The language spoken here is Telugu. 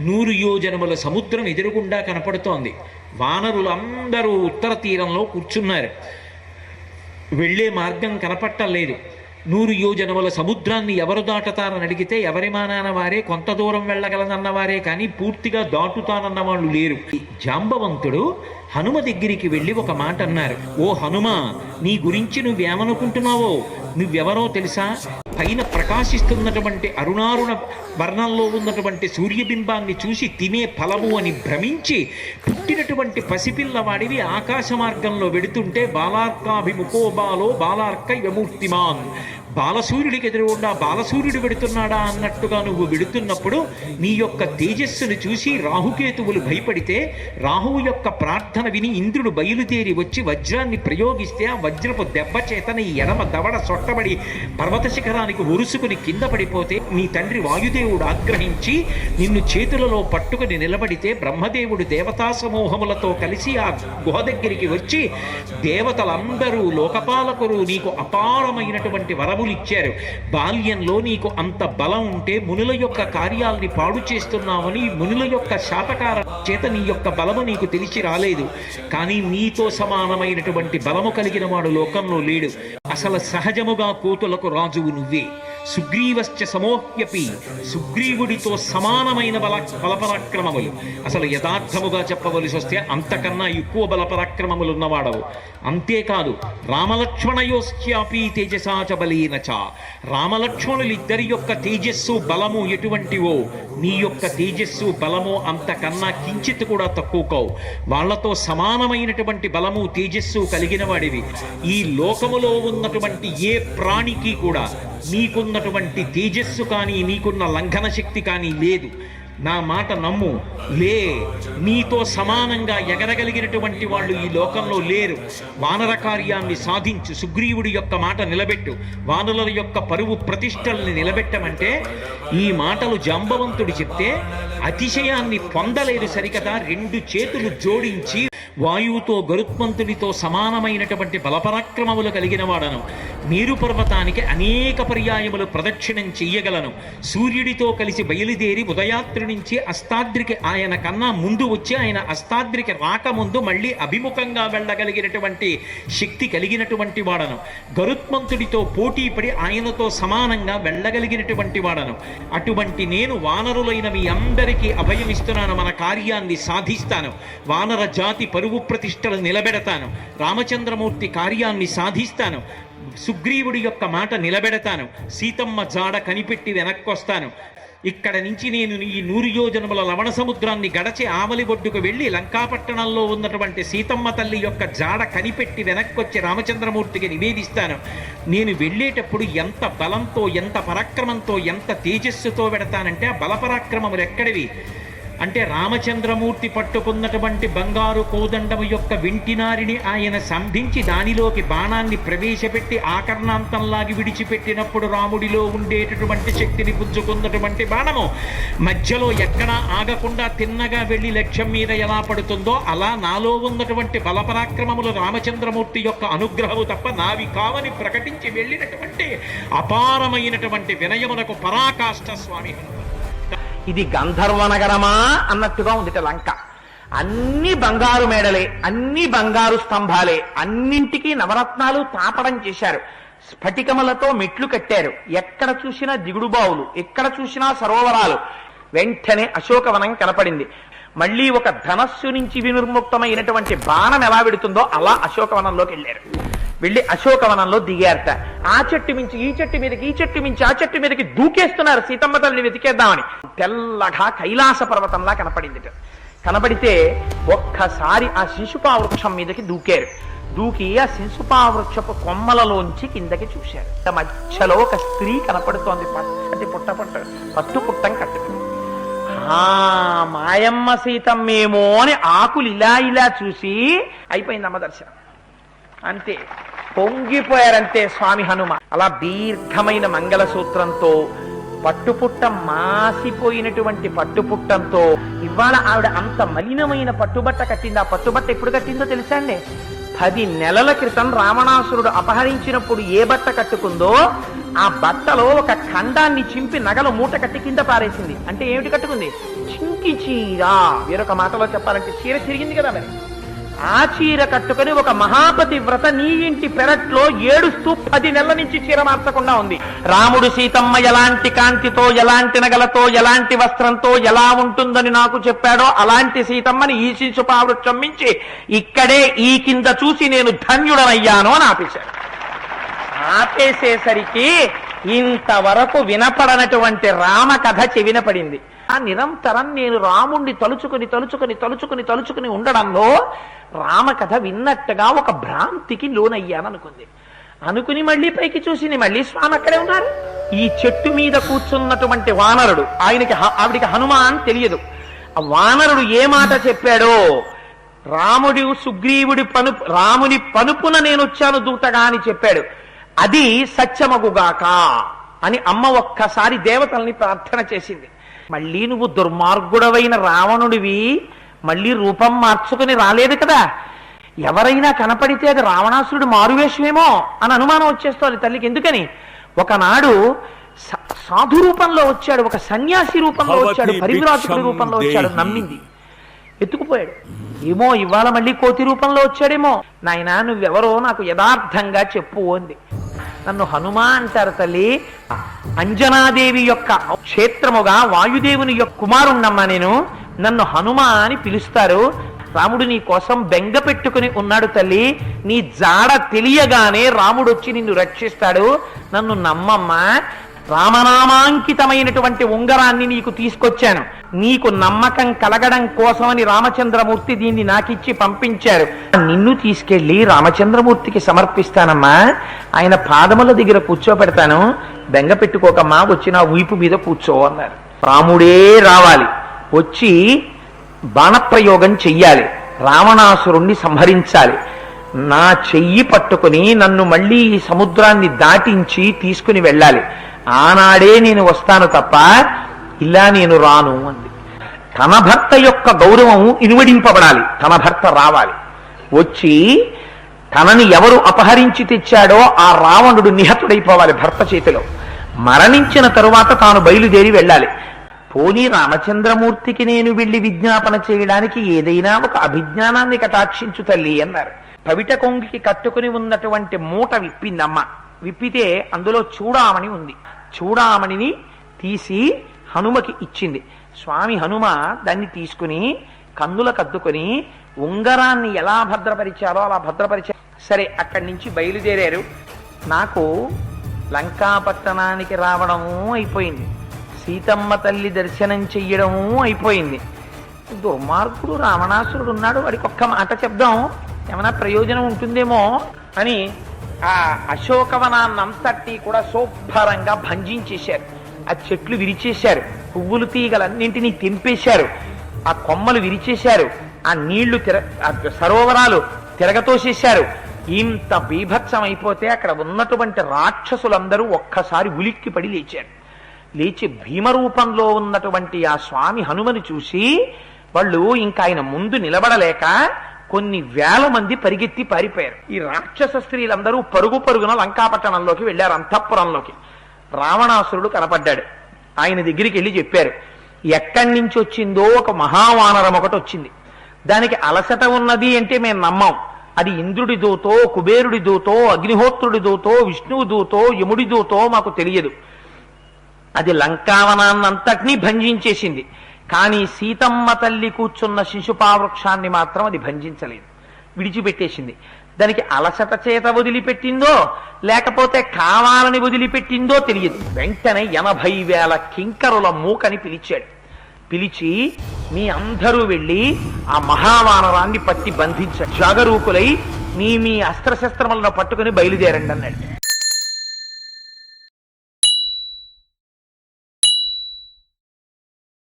నూరు యోజనముల సముద్రం ఎదురుగుండా కనపడుతోంది. వానరులందరూ ఉత్తర తీరంలో కూర్చున్నారు. వెళ్ళే మార్గం కనపట్టలేదు నూరు యోజనముల సముద్రాన్ని ఎవరు దాటతారని అడిగితే ఎవరి మానాన వారే కొంత దూరం వెళ్ళగలనన్న వారే కానీ పూర్తిగా దాటుతానన్న వాళ్ళు లేరు. జాంబవంతుడు హనుమ దగ్గరికి వెళ్ళి ఒక మాట అన్నారు. ఓ హనుమ నీ గురించి నువ్వేమనుకుంటున్నావో నువ్వెవరో తెలుసా? పైన ప్రకాశిస్తున్నటువంటి అరుణారుణ వర్ణంలో ఉన్నటువంటి సూర్యబింబాన్ని చూసి తినే ఫలము అని భ్రమించి పుట్టినటువంటి పసిపిల్లవాడివి ఆకాశ మార్గంలో వెడుతుంటే బాలార్కాభిముఖో బాలో బాలార్క విమూర్తిమాన్ బాలసూర్యుడికి ఎదురుగుండా బాలసూర్యుడు వెడుతున్నాడా అన్నట్టుగా నువ్వు వెడుతున్నప్పుడు నీ యొక్క తేజస్సును చూసి రాహుకేతువులు భయపడితే రాహువు యొక్క ప్రార్థన విని ఇంద్రుడు బయలుదేరి వచ్చి వజ్రాన్ని ప్రయోగిస్తే ఆ వజ్రపు దెబ్బ చేత నీ ఎడమ దవడ సొట్టబడి పర్వత శిఖరానికి ఒరుసుకుని కింద పడిపోతే నీ తండ్రి వాయుదేవుడు ఆగ్రహించి నిన్ను చేతులలో పట్టుకుని నిలబడితే బ్రహ్మదేవుడు దేవతా సమూహములతో కలిసి ఆ గుహ దగ్గరికి వచ్చి దేవతలందరూ లోకపాలకులు నీకు అపారమైనటువంటి ఇచ్చారు. బాల్యంలో నీకు అంత బలం ఉంటే మునుల యొక్క కార్యాల్ని పాడు చేస్తున్నావని మునుల యొక్క శాతకార చేత నీ యొక్క బలము నీకు తెలిసి రాలేదు. కానీ నీతో సమానమైనటువంటి బలము కలిగిన వాడు లోకంలో లేడు. అసలు సహజముగా కోతులకు రాజువు నువ్వే. సుగ్రీవశ్చ సమోహ్యపి సుగ్రీవుడితో సమానమైన బల బలపరాక్రమములు. అసలు యథార్థముగా చెప్పవలసి వస్తే అంతకన్నా ఎక్కువ బలపరాక్రమములు ఉన్నవాడవు. అంతేకాదు రామలక్ష్మణయోశ్చాపి తేజసాచ బలీనచ రామలక్ష్మణులిద్దరి యొక్క తేజస్సు బలము ఎటువంటివో నీ యొక్క తేజస్సు బలము అంతకన్నా కించిత్ కూడా తక్కువ కావు. వాళ్ళతో సమానమైనటువంటి బలము తేజస్సు కలిగిన వాడివి. ఈ లోకములో ఉన్నటువంటి ఏ ప్రాణికి కూడా నీకున్నటువంటి తేజస్సు కానీ నీకున్న లంఘన శక్తి కానీ లేదు. నా మాట నమ్ము. లే నీతో సమానంగా ఎగరగలిగినటువంటి వాళ్ళు ఈ లోకంలో లేరు. వానర కార్యాన్ని సాధించు. సుగ్రీవుడి యొక్క మాట నిలబెట్టు. వానరుల యొక్క పరువు ప్రతిష్టల్ని నిలబెట్టమంటే ఈ మాటలు జాంబవంతుడు చెప్తే అతిశయాన్ని పొందలేదు సరికదా. రెండు చేతులు జోడించి వాయువుతో గరుత్మంతుడితో సమానమైనటువంటి బలపరాక్రమములు కలిగిన వాడను మీరు పర్వతానికి అనేక పర్యాయములు ప్రదక్షిణం చెయ్యగలను. సూర్యుడితో కలిసి బయలుదేరి ఉదయాత్రి నుంచి అస్తాద్రికి ఆయన కన్నా ముందు వచ్చి ఆయన అస్తాద్రికి రాకముందు మళ్ళీ అభిముఖంగా వెళ్ళగలిగినటువంటి శక్తి కలిగినటువంటి వాడను. గరుత్మంతుడితో పోటీపడి ఆయనతో సమానంగా వెళ్ళగలిగినటువంటి వాడను. అటువంటి నేను వానరులైన మీ అందరికీ అభయమిస్తున్నాను మన కార్యాన్ని సాధిస్తాను. వానర జాతి పరువు ప్రతిష్టలు నిలబెడతాను. రామచంద్రమూర్తి కార్యాన్ని సాధిస్తాను. సుగ్రీవుడి యొక్క మాట నిలబెడతాను. సీతమ్మ జాడ కనిపెట్టి వెనక్కొస్తాను. ఇక్కడ నుంచి నేను ఈ నూరు యోజనముల లవణ సముద్రాన్ని గడచి ఆమలి ఒడ్డుకు వెళ్ళి లంకాపట్టణంలో ఉన్నటువంటి సీతమ్మ తల్లి యొక్క జాడ కనిపెట్టి వెనక్కొచ్చి రామచంద్రమూర్తికి నివేదిస్తాను. నేను వెళ్ళేటప్పుడు ఎంత బలంతో ఎంత పరాక్రమంతో ఎంత తేజస్సుతో వెడతానంటే ఆ బలపరాక్రమములు ఎక్కడివి? అంటే రామచంద్రమూర్తి పట్టుకున్నటువంటి బంగారు కోదండము యొక్క వింటినారిని ఆయన సంధించి దానిలోకి బాణాన్ని ప్రవేశపెట్టి ఆకర్ణాంతంలాగి విడిచిపెట్టినప్పుడు రాముడిలో ఉండేటటువంటి శక్తిని పుంజుకున్నటువంటి బాణము మధ్యలో ఎక్కడా ఆగకుండా తిన్నగా వెళ్ళి లక్ష్యం మీద ఎలా పడుతుందో అలా నాలో ఉన్నటువంటి బలపరాక్రమములు రామచంద్రమూర్తి యొక్క అనుగ్రహము తప్ప నావి కావని ప్రకటించి వెళ్ళినటువంటి అపారమైనటువంటి వినయమునకు పరాకాష్ట స్వామి హనుమ. ఇది గంధర్వ నగరమా అన్నట్టుగా ఉందిట లంక. అన్ని బంగారు మేడలే అన్ని బంగారు స్తంభాలే అన్నింటికీ నవరత్నాలు తాపడం చేశారు. స్ఫటికములతో మెట్లు కట్టారు. ఎక్కడ చూసినా దిగుడు బావులు ఎక్కడ చూసినా సరోవరాలు. వెంటనే అశోకవనం కనపడింది. మళ్ళీ ఒక ధనస్సు నుంచి వినిర్ముక్తమైనటువంటి బాణం ఎలా విడుతుందో అలా అశోకవనంలోకి వెళ్ళారు. వెళ్ళి అశోకవనంలో దిగారట. ఆ చెట్టు మించి ఈ చెట్టు మీదకి ఈ చెట్టు మించి ఆ చెట్టు మీదకి దూకేస్తున్నారు. సీతమ్మ తల్లిని వెతికేద్దామని. తెల్లగా కైలాస పర్వతంలా కనపడింది కనబడితే ఒక్కసారి ఆ శిశుపా వృక్షం మీదకి దూకారు. దూకి ఆ శిశుపా వృక్షపు కొమ్మలలోంచి కిందకి చూశారు. మధ్యలో ఒక స్త్రీ కనపడుతోంది. పచ్చటి పుట్ట పుట్ట పట్టు పుట్టం కట్టుకుంది. ఆ మాయమ్మ సీతమ్మేమో అని ఆకులు ఇలా ఇలా చూసి అయిపోయింది అమ్మ దర్శనం. అంతే. పొంగిపోయారంతే స్వామి హనుమ అలా దీర్ఘమైన మంగళసూత్రంతో పట్టుపుట్ట మాసిపోయినటువంటి పట్టుపుట్టంతో ఇవాళ ఆవిడ అంత మలినమైన పట్టుబట్ట కట్టింది? ఆ పట్టుబట్ట ఎప్పుడు కట్టిందో తెలుసా అండి? పది నెలల క్రితం రావణాసురుడు అపహరించినప్పుడు ఏ బట్ట కట్టుకుందో ఆ బట్టలో ఒక ఖండాన్ని చింపి నగలు మూట కట్టి కింద పారేసింది. అంటే ఏమిటి కట్టుకుంది? చింకి చీర వేరొక మాటలో చెప్పాలంటే చీర చిరిగింది కదా మరి. ఆ చీర కట్టుకొని ఒక మహాపతి వ్రత నీ ఇంటి పెరట్లో ఏడుస్తూ పది నెలల నుంచి చీర మార్చకుండా ఉంది. రాముడు సీతమ్మ ఎలాంటి కాంతితో ఎలాంటి నగలతో ఎలాంటి వస్త్రంతో ఎలా ఉంటుందని నాకు చెప్పాడో అలాంటి సీతమ్మని ఈ శిశుపావృక్షం మించి ఇక్కడే ఈ కింద చూసి నేను ధన్యుడనయ్యాను అని ఆపేశాడు. ఆపేసేసరికి ఇంతవరకు వినపడనటువంటి రామ కథ చెవిన పడింది ఆ నిరంతరం నేను రాముణ్ణి తలుచుకుని తలుచుకుని తలుచుకుని తలుచుకుని ఉండడంలో రామ కథ విన్నట్టుగా ఒక భ్రాంతికి లోనయ్యాననుకుంది. అనుకుని మళ్ళీ పైకి చూసింది మళ్ళీ స్వామి అక్కడే ఉన్నారు. ఈ చెట్టు మీద కూర్చున్నటువంటి వానరుడు ఆయనకి ఆవిడికి హనుమాన్ తెలియదు. ఆ వానరుడు ఏ మాట చెప్పాడో రాముడి సుగ్రీవుడి పను రాముని పనుపున నేను వచ్చాను దూతగా అని చెప్పాడు. అది సత్యమగుగాక అని అమ్మ ఒక్కసారి దేవతల్ని ప్రార్థన చేసింది. మళ్ళీ నువ్వు దుర్మార్గుడవైన రావణుడివి మళ్ళీ రూపం మార్చుకుని రాలేదు కదా. ఎవరైనా కనపడితే అది రావణాసురుడు మారువేషమేమో అని అనుమానం వచ్చేస్తోంది తల్లికి. ఎందుకని? ఒకనాడు సాధు రూపంలో వచ్చాడు ఒక సన్యాసి రూపంలో వచ్చాడు పరివిరాజకుడి రూపంలో వచ్చాడు. నమ్మింది. ఎత్తుకుపోయాడు. ఏమో ఇవాళ మళ్ళీ కోతి రూపంలో వచ్చాడేమో. నాయనా నువ్వెవరో నాకు యథార్థంగా చెప్పు అంది. నన్ను హనుమ అంటారు తల్లి. అంజనాదేవి యొక్క క్షేత్రముగా వాయుదేవుని యొక్క కుమారుణ్ణమ్మా నేను. నన్ను హనుమ అని పిలుస్తారు. రాముడు నీ కోసం బెంగ పెట్టుకుని ఉన్నాడు తల్లి. నీ జాడ తెలియగానే రాముడు వచ్చి నిన్ను రక్షిస్తాడు. నన్ను నమ్మమ్మా. రామనామాంకితమైనటువంటి ఉంగరాన్ని నీకు తీసుకొచ్చాను. నీకు నమ్మకం కలగడం కోసమని రామచంద్రమూర్తి దీన్ని నాకిచ్చి పంపించారు. నిన్ను తీసుకెళ్ళి రామచంద్రమూర్తికి సమర్పిస్తానమ్మా. ఆయన పాదముల దగ్గర కూర్చోబెడతాను. బెంగ పెట్టుకోకమ్మా వచ్చి నా వీపు మీద కూర్చో అన్నారు. రాముడే రావాలి. వచ్చి బాణప్రయోగం చెయ్యాలి. రావణాసురుణ్ణి సంహరించాలి. నా చెయ్యి పట్టుకుని నన్ను మళ్ళీ ఈ సముద్రాన్ని దాటించి తీసుకుని వెళ్ళాలి. ఆనాడే నేను వస్తాను తప్ప ఇలా నేను రాను అంది. తన భర్త యొక్క గౌరవం ఇనువడింపబడాలి. తన భర్త రావాలి. వచ్చి తనని ఎవరు అపహరించి తెచ్చాడో ఆ రావణుడు నిహతుడైపోవాలి భర్త చేతిలో. మరణించిన తరువాత తాను బయలుదేరి వెళ్ళాలి. పోనీ రామచంద్రమూర్తికి నేను వెళ్ళి విజ్ఞాపన చేయడానికి ఏదైనా ఒక అభిజ్ఞానాన్ని కటాక్షించు తల్లి అన్నారు. పవిట కొంగికి కట్టుకుని ఉన్నటువంటి మూట విప్పిందమ్మ. విప్పితే అందులో చూడామణి ఉంది. చూడామణిని తీసి హనుమకి ఇచ్చింది. స్వామి హనుమ దాన్ని తీసుకుని కందుల కద్దుకొని ఉంగరాన్ని ఎలా భద్రపరిచారో అలా భద్రపరిచారు సరే అక్కడి నుంచి బయలుదేరారు. నాకు లంకాపట్టణానికి రావడము అయిపోయింది. సీతమ్మ తల్లి దర్శనం చెయ్యడము అయిపోయింది. దుర్మార్గుడు రావణాసురుడు ఉన్నాడు. వాడికి ఒక్క మాట చెప్దాం. ఏమైనా ప్రయోజనం ఉంటుందేమో అని ఆ అశోకవనాన్నంతటి కూడా శుభ్రంగా భంజించేశారు. ఆ చెట్లు విరిచేశారు. పువ్వులు తీగలన్నింటినీ తెంపేశారు. ఆ కొమ్మలు విరిచేశారు. ఆ నీళ్ళు తిర ఆ సరోవరాలు తిరగతోసేశారు. ఇంత బీభత్సం అయిపోతే అక్కడ ఉన్నటువంటి రాక్షసులందరూ ఒక్కసారి ఉలిక్కిపడి లేచారు. లేచి భీమరూపంలో ఉన్నటువంటి ఆ స్వామి హనుమని చూసి వాళ్ళు ఇంకా ఆయన ముందు నిలబడలేక కొన్ని వేల మంది పరిగెత్తి పారిపోయారు. ఈ రాక్షస స్త్రీలందరూ పరుగు పరుగున లంకాపట్టణంలోకి వెళ్ళారు అంతఃపురంలోకి. రావణాసురుడు కనపడ్డాడు. ఆయన దగ్గరికి వెళ్ళి చెప్పారు ఎక్కడి నుంచి వచ్చిందో ఒక మహావానరం ఒకటి వచ్చింది. దానికి అలసట ఉన్నది అంటే మేము నమ్మం. అది ఇంద్రుడి దూతో కుబేరుడి దూతో అగ్నిహోత్రుడి దూతో విష్ణువు దూతో యముడి దూతో మాకు తెలియదు. అది లంకావనాన్నంతటినీ భంజించేసింది. కానీ సీతమ్మ తల్లి కూర్చున్న శిశుపావృక్షాన్ని మాత్రం అది భంజించలేదు. విడిచిపెట్టేసింది. దానికి అలసట చేత వదిలిపెట్టిందో లేకపోతే కావాలని వదిలిపెట్టిందో తెలియదు. వెంటనే ఎనభై వేల కింకరుల మూకని పిలిచాడు. పిలిచి మీ అందరూ వెళ్ళి ఆ మహావానరాన్ని పట్టి బంధించారు జాగరూకులై మీ మీ అస్త్రశస్త్రములను పట్టుకుని బయలుదేరండి అన్నాడు.